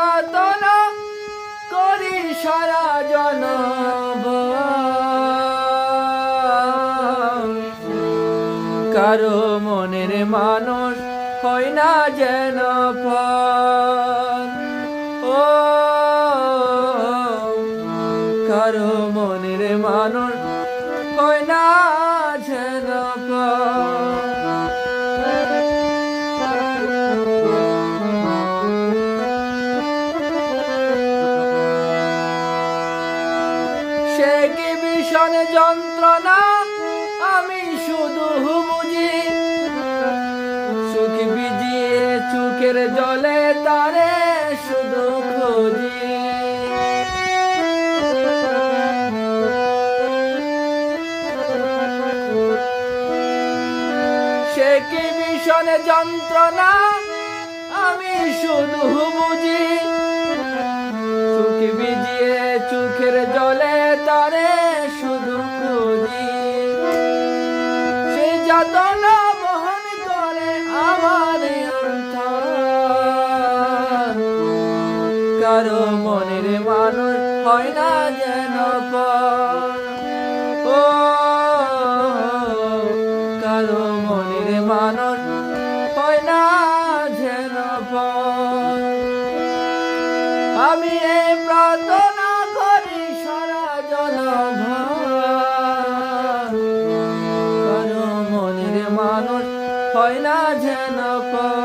নিবাতন করি সারা জন কারও মনের মানুষ হয় না যেন ও, কারও মনের মানুষ হয় না যেন ভীষণ যন্ত্রণা, আমি শুধু বুঝি সুখ বিজিয়ে চোখের জলে তারে শুধু খুঁজি। সে কি ভীষণ যন্ত্রণা, আমি শুধু আমার কারও মনের মানুষ হয় না যেন কারও মনের মানুষ হয় না যেন। আমি এই হয় না যেন পর